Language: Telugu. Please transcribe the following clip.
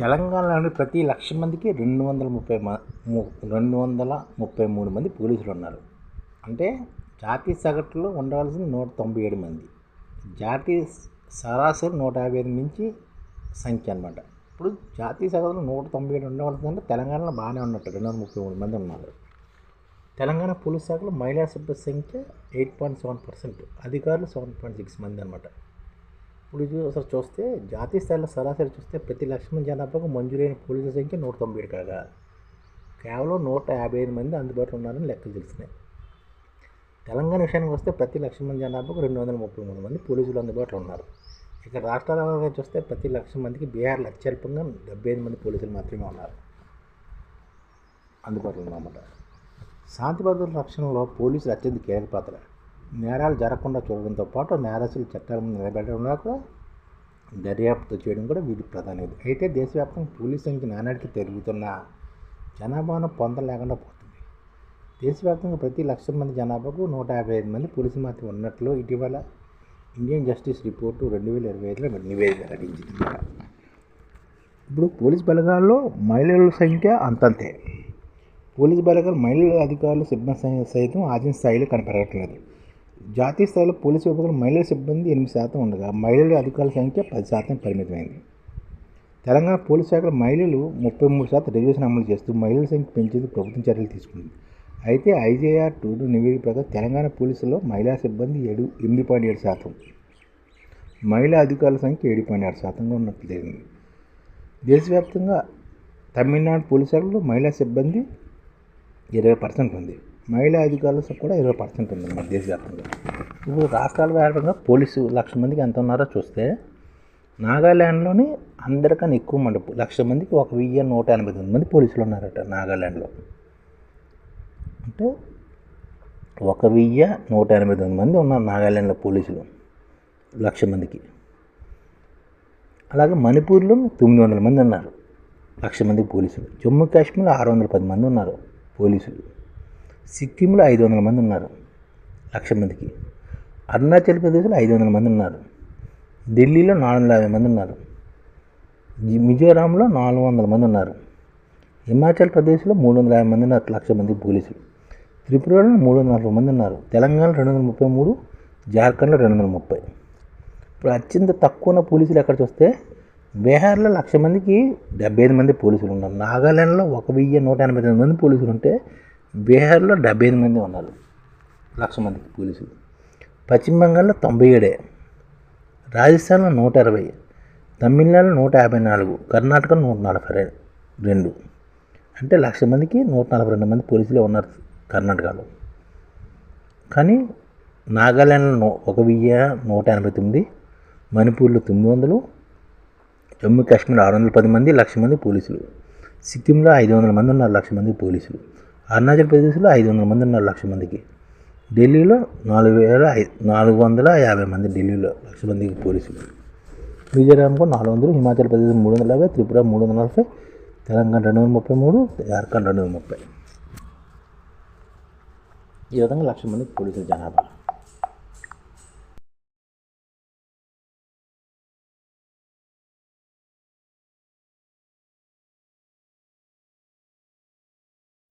తెలంగాణలోని ప్రతి లక్ష మందికి రెండు వందల ముప్పై రెండు వందల ముప్పై మూడు మంది పోలీసులు ఉన్నారు. అంటే జాతీయ సగటులో ఉండవలసిన నూట తొంభై ఏడు మంది. జాతీయ సరాసరి నూట యాభై ఐదు నుంచి సంఖ్య అనమాట ఇప్పుడు జాతీయ సగటులో నూట తొంభై ఏడు ఉండవలసిందంటే తెలంగాణలో బాగానే ఉన్నట్టు రెండు వందల ముప్పై మూడు మంది ఉన్నారు. తెలంగాణ పోలీస్ శాఖలో మహిళా సిబ్బంది సంఖ్య ఎయిట్ పాయింట్ సెవెన్ పర్సెంట్ అధికారులు సెవెన్ పాయింట్ సిక్స్ మంది అనమాట ఇప్పుడు ఇది ఒకసారి చూస్తే జాతీయ స్థాయిలో సరాసరి చూస్తే ప్రతి లక్ష మంది జనాభాకు మంజూరైన పోలీసుల సంఖ్య నూట తొంభై ఏడు కాగా కేవలం నూట యాభై ఐదు మంది అందుబాటులో ఉన్నారని లెక్కలు తెలిసినాయి. తెలంగాణ విషయానికి వస్తే ప్రతి లక్ష మంది జనాభాకు రెండు వందల ముప్పై మూడు మంది పోలీసులు అందుబాటులో ఉన్నారు. ఇక రాష్ట్రాల చూస్తే ప్రతి లక్ష మందికి బీహార్లో అత్యల్పంగా డెబ్బై ఐదు మంది పోలీసులు మాత్రమే ఉన్నారు. అందుబాటులో ఉన్నమాట శాంతి భద్రతల రక్షణలో పోలీసులు అత్యంత కీలక పాత్ర. నేరాలు జరగకుండా చూడడంతో పాటు నేరస్తులు చట్టాల నిలబెట్టడం నిలబెట్టడంలో కూడా దర్యాప్తు చేయడం కూడా వీటి ప్రధాన అయితే దేశవ్యాప్తంగా పోలీసు సంఖ్య నానాటికి పెరుగుతున్న జనాభాను పొందలేకుండా పోతుంది. దేశవ్యాప్తంగా ప్రతి లక్ష మంది జనాభాకు నూట యాభై ఐదు మంది పోలీసు మాత్రం ఉన్నట్లు ఇటీవల ఇండియన్ జస్టిస్ రిపోర్టు రెండు వేల ఇరవై ఐదులో నివేదిక వెల్లడించింది ఇప్పుడు పోలీస్ బలగాల్లో మహిళల సంఖ్య అంతంతే. పోలీస్ బలగాలు మహిళల అధికారులు సిబ్బంది సైతం ఆదిన స్థాయిలో కనపడట్లేదు. జాతీయ స్థాయిలో పోలీసు విభాగంలో మహిళల సిబ్బంది ఎనిమిది శాతం ఉండగా మహిళల అధికారుల సంఖ్య పది శాతం పరిమితమైంది. తెలంగాణ పోలీస్ శాఖలో మహిళలు ముప్పై మూడు శాతం రిజర్వేషన్ అమలు చేస్తూ మహిళల సంఖ్య పెంచేందుకు ప్రభుత్వం చర్యలు తీసుకుంది. అయితే ఐజేఆర్ టూ నివేదిక ప్రకారం తెలంగాణ పోలీసులో మహిళా సిబ్బంది ఏడు ఎనిమిది పాయింట్ ఏడు శాతం. మహిళా అధికారుల సంఖ్య ఏడు పాయింట్ ఆరు శాతంగా ఉన్నట్లు జరిగింది దేశవ్యాప్తంగా తమిళనాడు పోలీస్ శాఖలో మహిళా సిబ్బంది ఇరవై పర్సెంట్ ఉంది. మహిళా అధికారులు కూడా ఇరవై పర్సెంట్ ఉంది మన దేశవ్యాప్తంగా ఇప్పుడు రాష్ట్రాల వ్యాప్తంగా పోలీసు లక్ష మందికి ఎంత ఉన్నారో చూస్తే నాగాల్యాండ్లోని అందరికన్నా ఎక్కువ మంది లక్ష మందికి ఒక వెయ్యి నూట ఎనభై తొమ్మిది మంది పోలీసులు ఉన్నారట నాగాల్యాండ్లో అంటే ఒక వెయ్యి నూట ఎనభై తొమ్మిది మంది ఉన్నారు నాగాల్యాండ్లో పోలీసులు లక్ష మందికి. అలాగే మణిపూర్లో తొమ్మిది వందల మంది ఉన్నారు లక్ష మంది పోలీసులు. జమ్మూ కాశ్మీర్లో ఆరు వందల పది మంది ఉన్నారు. పోలీసులు. సిక్కింలో ఐదు వందల మంది ఉన్నారు. లక్ష మందికి. అరుణాచల్ ప్రదేశ్లో ఐదు వందల మంది ఉన్నారు. ఢిల్లీలో నాలుగు వందల యాభై మంది ఉన్నారు. మిజోరాంలో నాలుగు వందల మంది ఉన్నారు. హిమాచల్ ప్రదేశ్లో మూడు వందల యాభై మంది ఉన్నారు లక్ష మంది పోలీసులు. త్రిపురలో మూడు వందల నలభై మంది ఉన్నారు. తెలంగాణలో రెండు వందల ముప్పై మూడు జార్ఖండ్లో రెండు వందల ముప్పై. ఇప్పుడు అత్యంత తక్కువ ఉన్న పోలీసులు ఎక్కడ చూస్తే బీహార్లో లక్ష మందికి డెబ్బై ఐదు మంది పోలీసులు ఉన్నారు. నాగాలాండ్లో ఒక వెయ్యి నూట ఎనభై తొమ్మిది మంది పోలీసులు ఉంటే బీహార్లో డెబ్బై ఐదు మంది ఉన్నారు లక్ష మందికి పోలీసులు. పశ్చిమ బెంగాల్లో తొంభై ఏడే రాజస్థాన్లో నూట ఇరవై తమిళనాడులో నూట యాభై నాలుగు కర్ణాటకలో నూట నలభై రెండు. అంటే లక్ష మందికి నూట నలభై రెండు మంది పోలీసులే ఉన్నారు కర్ణాటకలో. కానీ నాగాలాండ్లో ఒక వెయ్యి నూట ఎనభై తొమ్మిది మణిపూర్లో తొమ్మిది వందలు జమ్మూ కాశ్మీర్ ఆరు వందల పది మంది లక్ష మంది పోలీసులు. సిక్కింలో ఐదు వందల మంది ఉన్నారు లక్ష మంది పోలీసులు. అరుణాచల్ ప్రదేశ్లో ఐదు వందల మంది ఉన్నారు లక్ష మందికి. ఢిల్లీలో నాలుగు వేల నాలుగు వందల యాభై మంది ఢిల్లీలో లక్ష మందికి పోలీసులు. మిజోరాంకు నాలుగు వందలు హిమాచల్ ప్రదేశ్ మూడు వందల యాభై త్రిపుర మూడు వందల నలభై తెలంగాణ రెండు వందల ముప్పై మూడు జార్ఖండ్ రెండు వందల ముప్పై. ఈ విధంగా లక్ష మంది పోలీసుల జనాభా